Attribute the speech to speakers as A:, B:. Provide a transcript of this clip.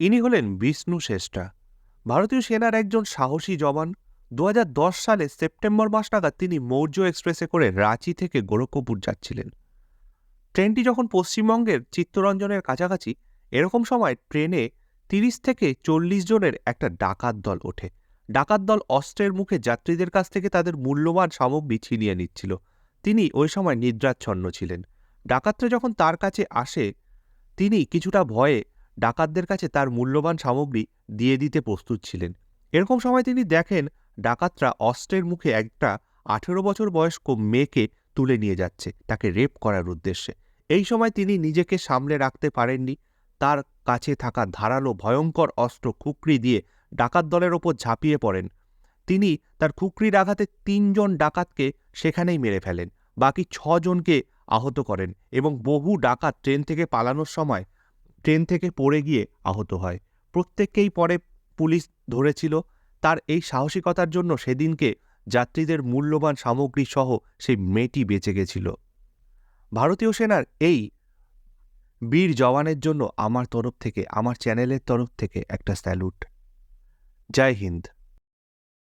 A: ইনি হলেন বিষ্ণু শেষ্টা ভারতীয় সেনার একজন সাহসী জওয়ান। দু সালে সেপ্টেম্বর মাস নাগাদ তিনি মৌর্য এক্সপ্রেসে করে রাঁচি থেকে গোরক্ষপুর যাচ্ছিলেন। ট্রেনটি যখন পশ্চিমবঙ্গের চিত্তরঞ্জনের কাছাকাছি, এরকম সময় ট্রেনে তিরিশ থেকে চল্লিশ জনের একটা ডাকাত দল ওঠে। ডাকাত দল অস্ত্রের মুখে যাত্রীদের কাছ থেকে তাদের মূল্যবান সামগ্রী ছিনিয়ে নিচ্ছিল। তিনি ওই সময় নিদ্রাচ্ছন্ন ছিলেন। ডাকাতরা যখন তার কাছে আসে, তিনি কিছুটা ভয়ে ডাকাতদের কাছে তার মূল্যবান সামগ্রী দিয়ে দিতে প্রস্তুত ছিলেন। এরকম সময় তিনি দেখেন ডাকাতরা অস্ত্রের মুখে একটা আঠেরো বছর বয়স্ক মেয়েকে তুলে নিয়ে যাচ্ছে, তাকে রেপ করার উদ্দেশ্যে। এই সময় তিনি নিজেকে সামলে রাখতে পারেননি। তার কাছে থাকা ধারালো ভয়ঙ্কর অস্ত্র খুকরি দিয়ে ডাকাত দলের ওপর ঝাঁপিয়ে পড়েন। তিনি তার খুকরির আঘাতে তিনজন ডাকাতকে সেখানেই মেরে ফেলেন। বাকি ছজনকে আহত করেন এবং বহু ডাকাত ট্রেন থেকে পালানোর সময় ট্রেন থেকে পড়ে গিয়ে আহত হয়। প্রত্যেককেই পরে পুলিশ ধরেছিল। তার এই সাহসিকতার জন্য সেদিনকে যাত্রীদের মূল্যবান সামগ্রী সহ সেই মেয়েটি বেঁচে গেছিল। ভারতীয় সেনার এই বীর জওয়ানের জন্য আমার তরফ থেকে, আমার চ্যানেলের তরফ থেকে একটা স্যালুট। জয় হিন্দ।